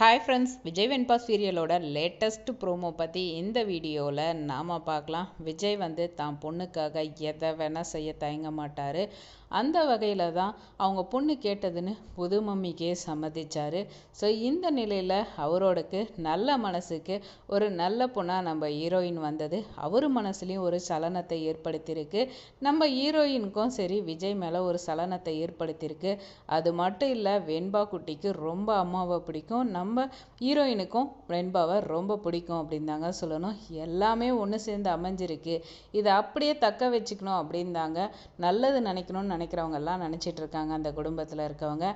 Hi friends Vijay Venba சீரியலோட latest promo பற்றி இந்த வீடியோவில் நாம் பார்க்கலாம். விஜய் வந்து தான் பொண்ணுக்காக எதை வேணால் செய்ய தயங்க மாட்டார். அந்த வகையில் தான் அவங்க பொண்ணு கேட்டதுன்னு புது மம்மிக்கே சம்மதிச்சார். ஸோ இந்த நிலையில் அவரோடக்கு நல்ல மனசுக்கு ஒரு நல்ல பொண்ணாக நம்ம ஹீரோயின் வந்தது. அவர் மனசுலேயும் ஒரு சலனத்தை ஏற்படுத்தியிருக்கு. நம்ம ஹீரோயினுக்கும் சரி விஜய் மேலே ஒரு சலனத்தை ஏற்படுத்தியிருக்கு. அது மட்டும் இல்லை வெண்பா குட்டிக்கு ரொம்ப அம்மாவை பிடிக்கும். நம்ம ஹீரோயினுக்கும் வெண்பாவை ரொம்ப பிடிக்கும் அப்படின்னு தாங்க சொல்லணும். எல்லாமே ஒன்று சேர்ந்து அமைஞ்சிருக்கு. இதை அப்படியே தக்க வச்சுக்கணும் அப்படின்னு தாங்க நல்லது நினைக்கணும்னு நினைக்கிறவங்க எல்லாம் நினச்சிட்டு இருக்காங்க அந்த குடும்பத்தில் இருக்கவங்க.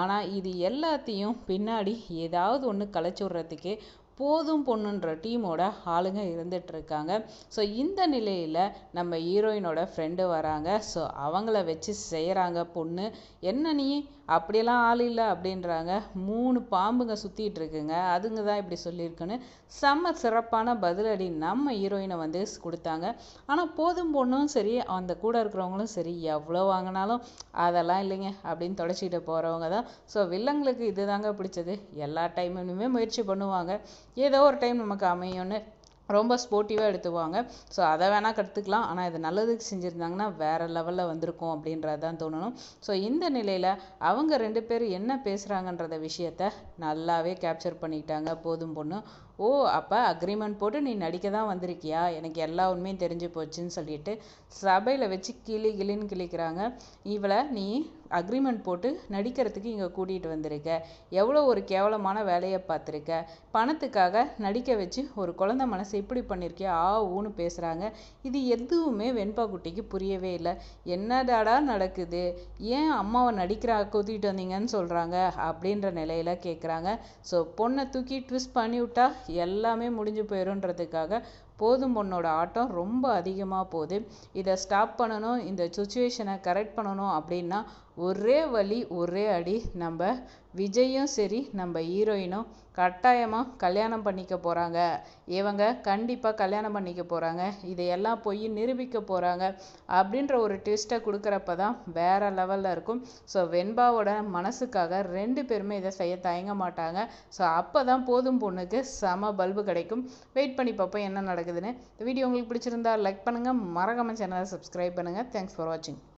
ஆனால் இது எல்லாத்தையும் பின்னாடி ஏதாவது ஒன்று கலைச்சி விட்றதுக்கே போதும் பொண்ணுன்ற டீமோட ஆளுங்க இருந்துகிட்ருக்காங்க ஸோ இந்த நிலையில் நம்ம ஹீரோயினோட ஃப்ரெண்டு வராங்க. ஸோ அவங்கள வச்சு செய்கிறாங்க பொண்ணு. என்ன நீ? அப்படியெல்லாம் ஆள் இல்லை அப்படின்றாங்க. மூணு பாம்புங்க சுற்றிட்டு இருக்குங்க அதுங்க தான் இப்படி சொல்லியிருக்குன்னு செம்ம சிறப்பான பதிலடி நம்ம ஹீரோயினை வந்து கொடுத்தாங்க. ஆனால் போதும் பொண்ணும் சரி அந்த கூட இருக்கிறவங்களும் சரி எவ்வளோ வாங்கினாலும் அதெல்லாம் இல்லைங்க அப்படின்னு தொடச்சிக்கிட்டு போகிறவங்க தான். ஸோ வில்லங்களுக்கு இது தாங்க பிடிச்சது. எல்லா டைமுமே முயற்சி பண்ணுவாங்க. ஏதோ ஒரு டைம் நமக்கு அமையும்னு ரொம்ப ஸ்போர்ட்டிவாக எடுத்துவாங்க ஸோ அதை வேணால் கற்றுக்கலாம் ஆனால் இது நல்லதுக்கு செஞ்சுருந்தாங்கன்னா வேறு லெவலில் வந்திருக்கும் அப்படின்றது தான் தோணணும். ஸோ இந்த நிலையில் அவங்க ரெண்டு பேரும் என்ன பேசுகிறாங்கன்றத விஷயத்த நல்லாவே கேப்சர் பண்ணிக்கிட்டாங்க. போதும் பொண்ணு. ஓ அப்போ அக்ரிமெண்ட் போட்டு நீ நடிக்க தான் வந்திருக்கியா? எனக்கு எல்லா உண்மையும் தெரிஞ்சு போச்சுன்னு சொல்லிட்டு சபையில் வச்சு கிளி கிளின்னு கிளிக்கிறாங்க இவளை நீ அக்ரிமெண்ட் போட்டு நடிக்கிறதுக்கு இங்கே கூட்டிகிட்டு வந்திருக்க. எவ்வளோ ஒரு கேவலமான வேலையை பார்த்துருக்க. பணத்துக்காக நடிக்க வச்சு ஒரு குழந்த மனசை இப்படி பண்ணியிருக்கியா ஆ ஊன்னு பேசுகிறாங்க இது எதுவுமே வெண்பா குட்டிக்கு புரியவே இல்லை. என்னடாடா நடக்குது? ஏன் அம்மாவை நடிக்கிறா கூத்திட்டு வந்தீங்கன்னு சொல்கிறாங்க அப்படின்ற நிலையில் கேட்குறாங்க ஸோ பொண்ணை தூக்கி ட்விஸ்ட் பண்ணி விட்டா எல்லாமே முடிஞ்சு போயிடும்ன்றதுக்காக போதும் பொண்ணோட ஆட்டம் ரொம்ப அதிகமாக போகுது. இதை ஸ்டாப் பண்ணணும் இந்த சுச்சுவேஷனை கரெக்ட் பண்ணணும் அப்படின்னா ஒரே வழி ஒரே அடி. நம்ம விஜயும் சரி நம்ம ஹீரோயினும் கட்டாயமாக கல்யாணம் பண்ணிக்க போகிறாங்க இவங்க கண்டிப்பாக கல்யாணம் பண்ணிக்க போகிறாங்க இதையெல்லாம் போய் நிரூபிக்க போகிறாங்க அப்படின்ற ஒரு ட்விஸ்ட்டை கொடுக்குறப்ப தான் வேறு லெவலில் இருக்கும். ஸோ வெண்பாவோட மனசுக்காக ரெண்டு பேருமே இதை செய்ய தயங்க மாட்டாங்க. ஸோ அப்போ தான் போதும் பொண்ணுக்கு செம பல்பு கிடைக்கும். வெயிட் பண்ணி பார்ப்போம் என்ன இருக்குதுன்னு இந்த வீடியோ உங்களுக்கு பிடிச்சிருந்தா லைக் பண்ணுங்கள் மறக்காமல் சேனலை சப்ஸ்கிரைப் பண்ணுங்கள் தேங்க்ஸ் ஃபார் வாட்சிங்